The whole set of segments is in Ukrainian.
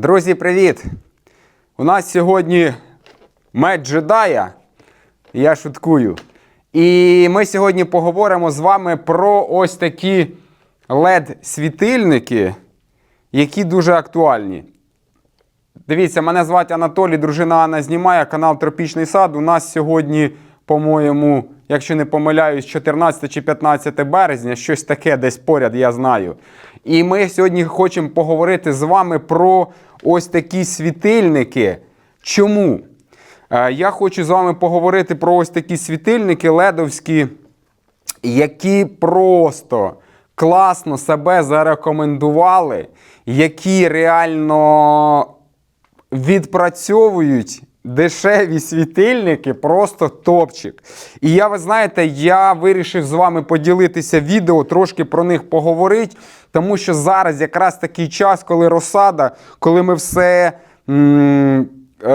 Друзі, привіт! У нас сьогодні меч джедая. Я шуткую. І ми сьогодні поговоримо з вами про ось такі LED-світильники, які дуже актуальні. Дивіться, мене звати Анатолій, дружина Анна знімає канал Тропічний сад. У нас сьогодні, по-моєму, якщо не помиляюсь, 14 чи 15 березня, щось таке десь поряд, я знаю. І ми сьогодні хочемо поговорити з вами про ось такі світильники. Чому? Е, Я хочу з вами поговорити про ось такі світильники ледовські, які просто класно себе зарекомендували, які реально відпрацьовують дешеві світильники, просто топчик. І я, ви знаєте, я вирішив з вами поділитися відео, трошки про них поговорити, тому що зараз якраз такий час, коли розсада, коли ми все. м, е,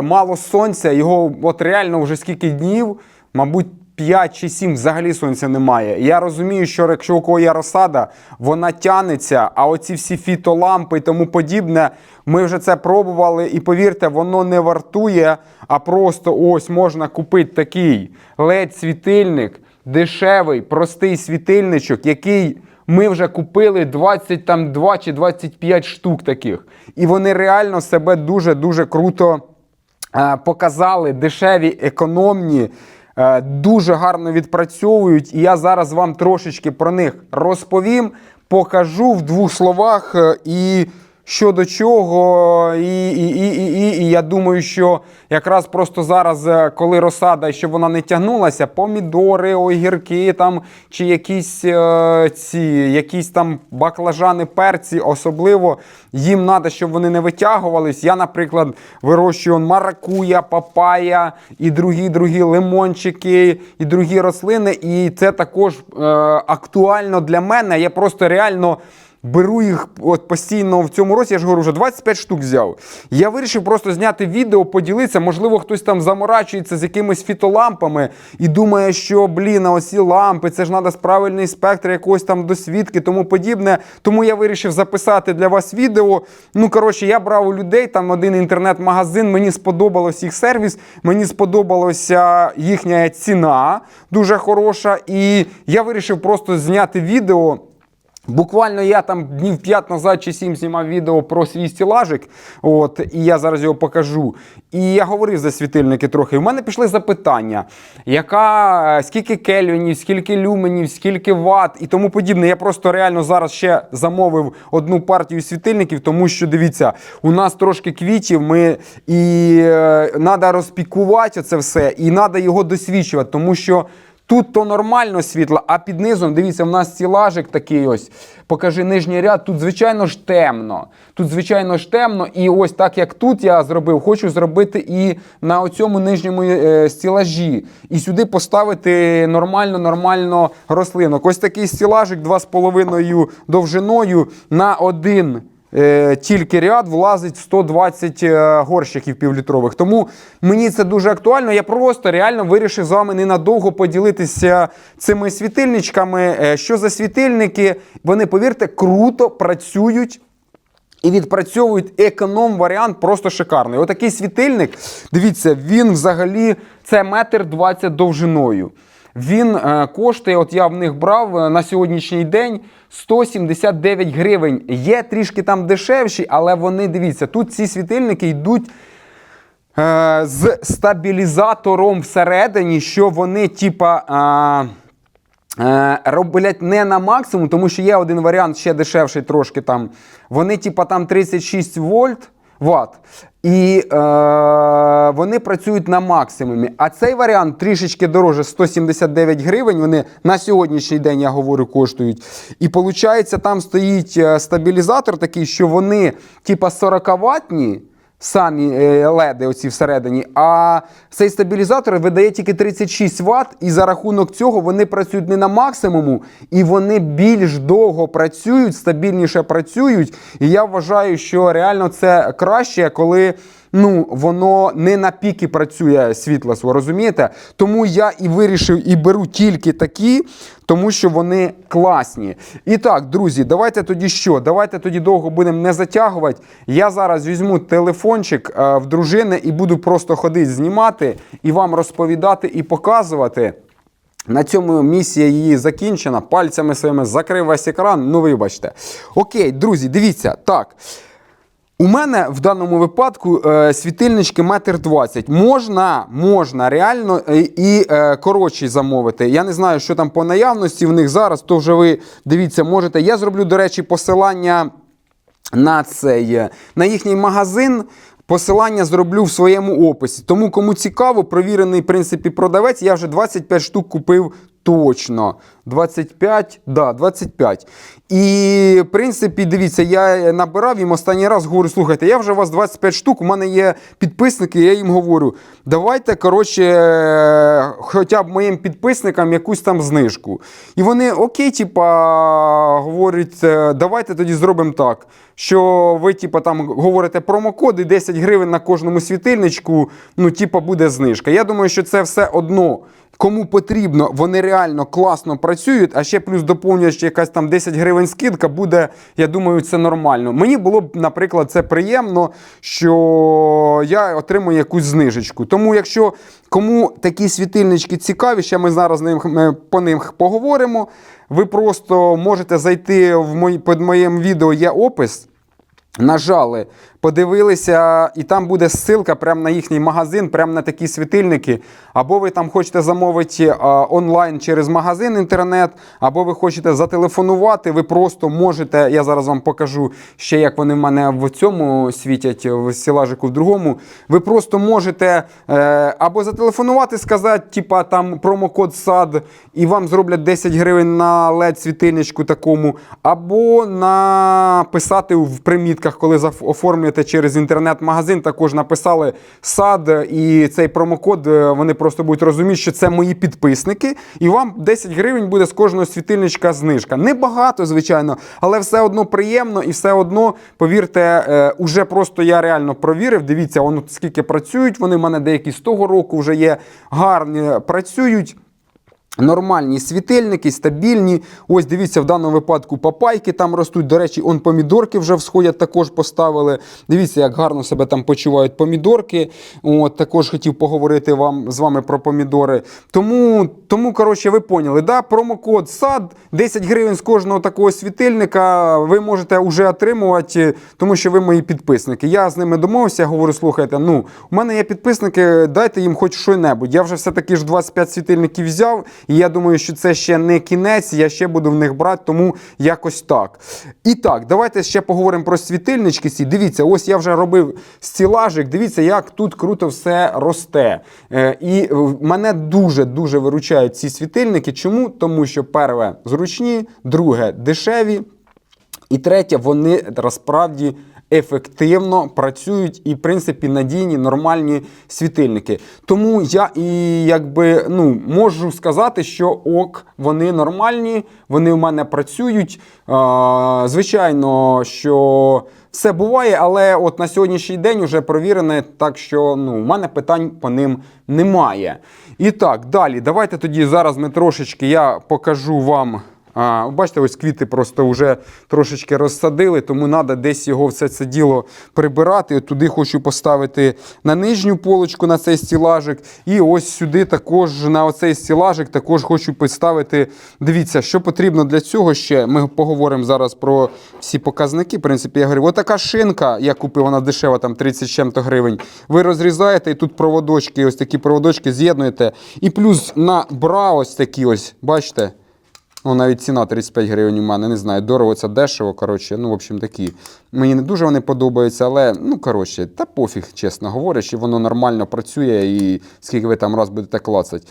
мало сонця, його от реально вже скільки днів, мабуть, 5 чи 7 взагалі сонця немає. Я розумію, що якщо у кого є розсада, вона тянеться, а оці всі фітолампи і тому подібне, ми вже це пробували, і повірте, воно не вартує, а просто ось можна купити такий LED-світильник, дешевий, простий світильничок, який. Ми вже купили 22 чи 25 штук таких. І вони реально себе дуже-дуже круто е, показали, дешеві, економні, дуже гарно відпрацьовують. І я зараз вам трошечки про них розповім, покажу в двох словах е, і. Що до чого, і, і, і, і, і, і я думаю, що якраз просто зараз, е, коли розсада, щоб вона не тягнулася, помідори, огірки там, чи якісь е, ці, якісь там баклажани, перці, особливо їм треба, щоб вони не витягувались. Я, наприклад, вирощую маракуя, папая і другі другі лимончики, і другі рослини. І це також е, актуально для мене. Я просто реально. Беру їх от постійно в цьому році, я ж говорю, вже 25 штук взяв. Я вирішив просто зняти відео, поділитися. Можливо, хтось там заморачується з якимись фітолампами і думає, що блін, а оці лампи, це ж треба правильний спектр якогось там досвідки, тому подібне. Тому я вирішив записати для вас відео. Ну, коротше, я брав у людей там один інтернет-магазин, мені сподобалось їх сервіс, мені сподобалася їхня ціна дуже хороша. І я вирішив просто зняти відео. Буквально я там днів 5 назад чи 7 знімав відео про свій стілажик, от, і я зараз його покажу. І я говорив за світильники трохи. В мене пішли запитання, яка, е, скільки кельвінів, скільки люменів, скільки ватт і тому подібне. Я просто реально зараз ще замовив одну партію світильників, тому що дивіться, у нас трошки квітів, ми і треба розпікувати це все, і треба його досвідчувати, тому що. Тут то нормально світло, а під низом, дивіться, в нас стілажик такий ось. Покажи нижній ряд. Тут, звичайно ж, темно. Тут, звичайно ж, темно. І ось так як тут я зробив, хочу зробити і на оцьому нижньому е, стілажі. І сюди поставити нормально, нормально рослинок. Ось такий стілажик 2,5 довжиною на один тільки ряд влазить 120 е, горщиків півлітрових. Тому мені це дуже актуально. Я просто реально вирішив з вами ненадовго поділитися цими світильничками. Е, Що за світильники? Вони, повірте, круто працюють. І відпрацьовують економ-варіант просто шикарний. Отакий світильник, дивіться, він взагалі це метр двадцять довжиною. Він е, коштує, от я в них брав е, на сьогоднішній день 179 гривень. Є трішки там дешевші, але вони дивіться, тут ці світильники йдуть. е, З стабілізатором всередині, що вони, типа, е, е, роблять не на максимум, тому що є один варіант ще дешевший трошки там. Вони, типа, там 36 вольт. Ват. І е, вони працюють на максимумі. А цей варіант трішечки дороже 179 гривень. Вони на сьогоднішній день, я говорю, коштують. І виходить, там стоїть е, стабілізатор такий, що вони, типа 40 ватні. Самі е, леди оці всередині, а цей стабілізатор видає тільки 36 Вт, і за рахунок цього вони працюють не на максимуму, і вони більш довго працюють, стабільніше працюють. І я вважаю, що реально це краще, коли ну, воно не на піки працює світло, ви розумієте? Тому я і вирішив і беру тільки такі, тому що вони класні. І так, друзі, давайте тоді що? Давайте тоді довго будемо не затягувати. Я зараз візьму телефончик е, в дружини і буду просто ходити знімати і вам розповідати і показувати. На цьому місія її закінчена. Пальцями своїми закрив весь екран. Ну, вибачте. Окей, друзі, дивіться. Так. У мене в даному випадку е, світильнички метр двадцять. Можна, можна реально е, і е, коротші замовити. Я не знаю, що там по наявності в них зараз, то вже ви дивіться, можете. Я зроблю, до речі, посилання на цей, е, на їхній магазин. Посилання зроблю в своєму описі. Тому, кому цікаво, провірений в принципі продавець, я вже 25 штук купив точно. 25, да, 25. І, в принципі, дивіться, я набирав їм останній раз, говорю, слухайте, я вже у вас 25 штук, у мене є підписники, я їм говорю, давайте, коротше, хоча б моїм підписникам якусь там знижку. І вони, окей, типа, говорять, «Е, давайте тоді зробимо так, що ви, типа, там говорите промокоди, 10 гривень на кожному світильничку, ну, типа, буде знижка. Я думаю, що це все одно. Кому потрібно, вони реально класно працюють, а ще плюс доповнює ще якась там 10 гривень скидка, буде, я думаю, це нормально. Мені було б, наприклад, це приємно, що я отримую якусь знижечку. Тому, якщо кому такі світильнички цікаві, ще ми зараз ним, по них поговоримо. Ви просто можете зайти в мої, під моїм відео є опис. Нажали, подивилися, і там буде ссылка прямо на їхній магазин, прямо на такі світильники. Або ви там хочете замовити онлайн через магазин інтернет, або ви хочете зателефонувати. Ви просто можете. Я зараз вам покажу ще, як вони в мене в цьому світять, в стілажику в другому. Ви просто можете е, або зателефонувати, сказати, типа там промокод САД, і вам зроблять 10 гривень на LED світильничку такому, або написати в примітках, коли заф- оформлюєте через інтернет-магазин, також написали САД і цей промокод. е, Вони просто будуть розуміти, що це мої підписники, і вам 10 гривень буде з кожного світильничка знижка. Небагато, звичайно, але все одно приємно і все одно, повірте, е, уже просто я реально провірив. Дивіться, воно скільки працюють. Вони в мене деякі з того року вже є гарні, працюють. Нормальні світильники, стабільні. Ось дивіться, в даному випадку папайки там ростуть. До речі, он помідорки вже всходять, також поставили. Дивіться, як гарно себе там почувають помідорки. От, також хотів поговорити вам з вами про помідори. Тому, тому коротше, ви поняли, да? промокод САД 10 гривень з кожного такого світильника ви можете вже отримувати, тому що ви мої підписники. Я з ними домовився, говорю, слухайте, ну, у мене є підписники, дайте їм хоч що-небудь. Я вже все-таки ж 25 світильників взяв. І я думаю, що це ще не кінець, я ще буду в них брати, тому якось так. І так, давайте ще поговоримо про світильнички. ці. Дивіться, ось я вже робив стілажик. Дивіться, як тут круто все росте. Е, і мене дуже-дуже виручають ці світильники. Чому? Тому що перше зручні, друге дешеві. І третє, вони насправді ефективно працюють і, в принципі, надійні, нормальні світильники. Тому я і якби ну, можу сказати, що ок, вони нормальні, вони в мене працюють. А, звичайно, що все буває, але от на сьогоднішній день вже провірене, так що ну, в мене питань по ним немає. І так, далі, давайте тоді зараз ми трошечки я покажу вам. А, бачите, ось квіти просто вже трошечки розсадили, тому треба десь його все це діло прибирати. От туди хочу поставити на нижню полочку на цей стілажик. І ось сюди також на оцей стілажик також хочу поставити. Дивіться, що потрібно для цього ще. Ми поговоримо зараз про всі показники. В принципі, я говорю, отака шинка, я купив, вона дешева, там 30 чим-то гривень. Ви розрізаєте і тут проводочки, ось такі проводочки з'єднуєте. І плюс на бра ось такі ось, бачите? Ну, навіть ціна 35 гривень у мене, не знаю, дорого це дешево. Коротше, ну, в общем, такі. Мені не дуже вони подобаються, але ну, коротше, та пофіг, чесно говорячи, воно нормально працює і скільки ви там раз будете клацати.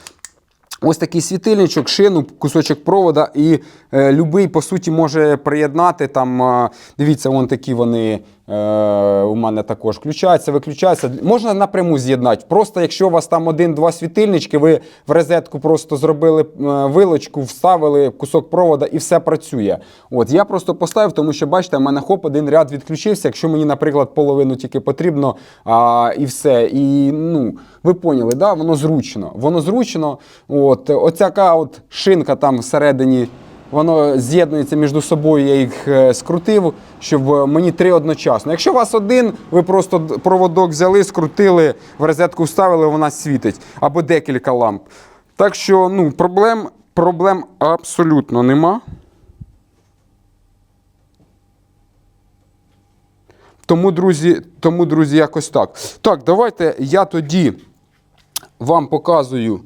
Ось такий світильничок, шину, кусочок провода, і е, любий, по суті, може приєднати. Там, е, дивіться, вон такі вони у мене також включаються, виключаються. Можна напряму з'єднати. Просто якщо у вас там один-два світильнички, ви в розетку просто зробили е, вилочку, вставили кусок провода і все працює. От я просто поставив, тому що бачите, в мене хоп, один ряд відключився. Якщо мені, наприклад, половину тільки потрібно, а, і все. І ну, ви поняли, да? воно зручно. Воно зручно. От, Оцяка от шинка там всередині. Воно з'єднується між собою, я їх е, скрутив, щоб е, мені три одночасно. Якщо у вас один, ви просто проводок взяли, скрутили, в розетку вставили, вона світить. Або декілька ламп. Так що ну, проблем, проблем абсолютно нема. Тому, друзі, тому, друзі, якось так. Так, давайте я тоді вам показую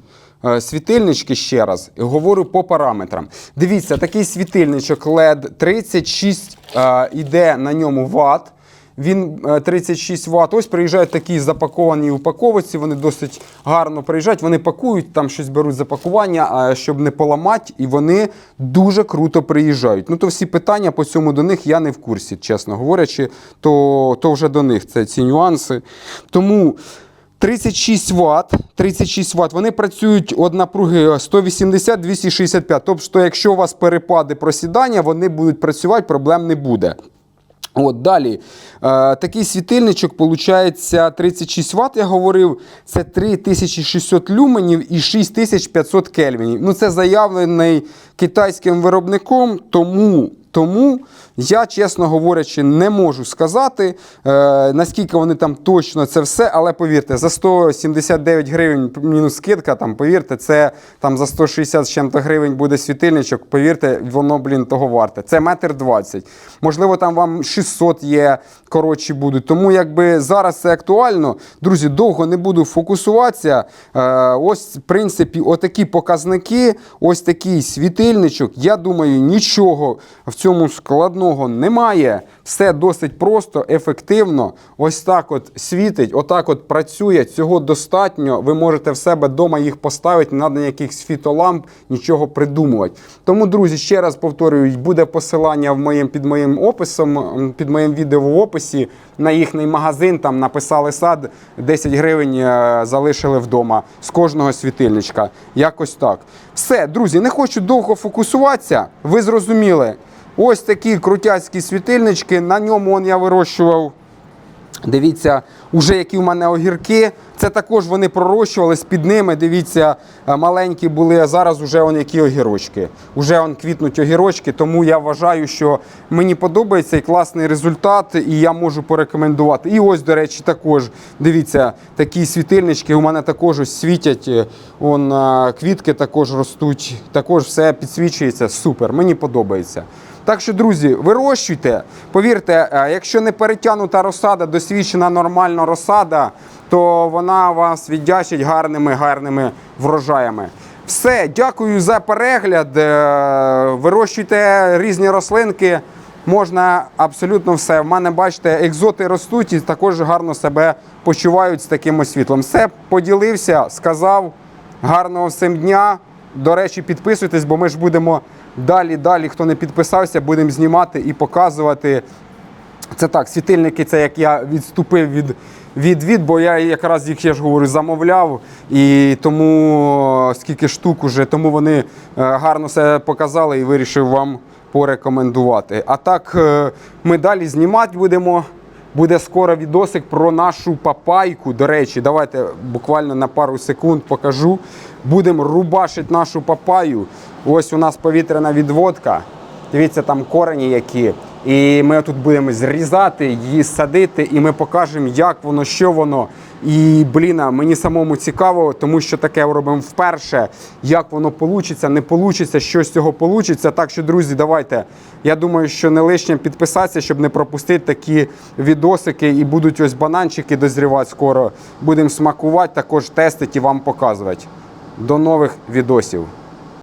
світильнички ще раз говорю по параметрам. Дивіться, такий світильничок LED 36 е, іде на ньому ватт. Він е, 36 Вт. Ось приїжджають такі запаковані упаковці, вони досить гарно приїжджають. Вони пакують, там щось беруть запакування, е, щоб не поламати, і вони дуже круто приїжджають. Ну то всі питання по цьому до них я не в курсі, чесно говорячи, то, то вже до них це ці нюанси. Тому. 36 Вт, 36 Вт, вони працюють від напруги 180-265. Тобто, якщо у вас перепади просідання, вони будуть працювати, проблем не буде. От далі. Е, такий світильничок, виходить, 36 Вт, я говорив, це 3600 люменів і 6500 кельвінів. Ну, це заявлений китайським виробником, тому. Тому я, чесно говорячи, не можу сказати, е, наскільки вони там точно це все, але повірте, за 179 гривень мінус скидка, там, повірте, це там за 160 з чим-то гривень буде світильничок, повірте, воно, блін, того варте. Це метр двадцять. Можливо, там вам 600 є, коротші будуть. Тому якби зараз це актуально. Друзі, довго не буду фокусуватися. Е, ось, в принципі, отакі показники, ось такий світильничок. Я думаю, нічого в цьому складного немає. Все досить просто, ефективно. Ось так от світить, отак от працює. Цього достатньо. Ви можете в себе вдома їх поставити, не треба ніяких світоламп, нічого придумувати. Тому, друзі, ще раз повторюю, буде посилання в моїм, під моїм описом, під моїм відео в описі на їхній магазин. Там написали сад, 10 гривень е, залишили вдома з кожного світильничка. Якось так. Все, друзі, не хочу довго фокусуватися. Ви зрозуміли. Ось такі крутяцькі світильнички. На ньому он я вирощував. Дивіться, уже які в мене огірки. Це також вони пророщувались під ними. Дивіться, е, маленькі були, а зараз вже он які огірочки. Уже он квітнуть огірочки, тому я вважаю, що мені подобається і класний результат, і я можу порекомендувати. І ось, до речі, також дивіться, такі світильнички у мене також ось світять. е, Он, е, квітки також ростуть, також все підсвічується. Супер, мені подобається. Так що, друзі, вирощуйте. Повірте, е, якщо не перетягнута розсада, досвідчена нормальна розсада, то вона вас віддячить гарними гарними врожаями. Все, дякую за перегляд. Е, Вирощуйте різні рослинки. Можна абсолютно все. В мене, бачите, екзоти ростуть і також гарно себе почувають з таким освітлом. Все, поділився, сказав. Гарного всім дня. До речі, підписуйтесь, бо ми ж будемо далі, далі, хто не підписався, будемо знімати і показувати. Це так, світильники, це як я відступив від, від, від бо я якраз їх, я ж говорю, замовляв. І тому скільки штук уже, тому вони е, гарно себе показали і вирішив вам порекомендувати. А так, е, ми далі знімати будемо. Буде скоро відосик про нашу папайку. До речі, давайте буквально на пару секунд покажу. Будемо рубашити нашу папаю. Ось у нас повітряна відводка. Дивіться, там корені які. І ми тут будемо зрізати, її садити, і ми покажемо, як воно, що воно. І блін, мені самому цікаво, тому що таке робимо вперше. Як воно вийде, не вийде, що з цього вийде. Так що, друзі, давайте. Я думаю, що не лишнє підписатися, щоб не пропустити такі відосики. І будуть ось бананчики дозрівати скоро. Будемо смакувати, також тестити і вам показувати. До нових відосів.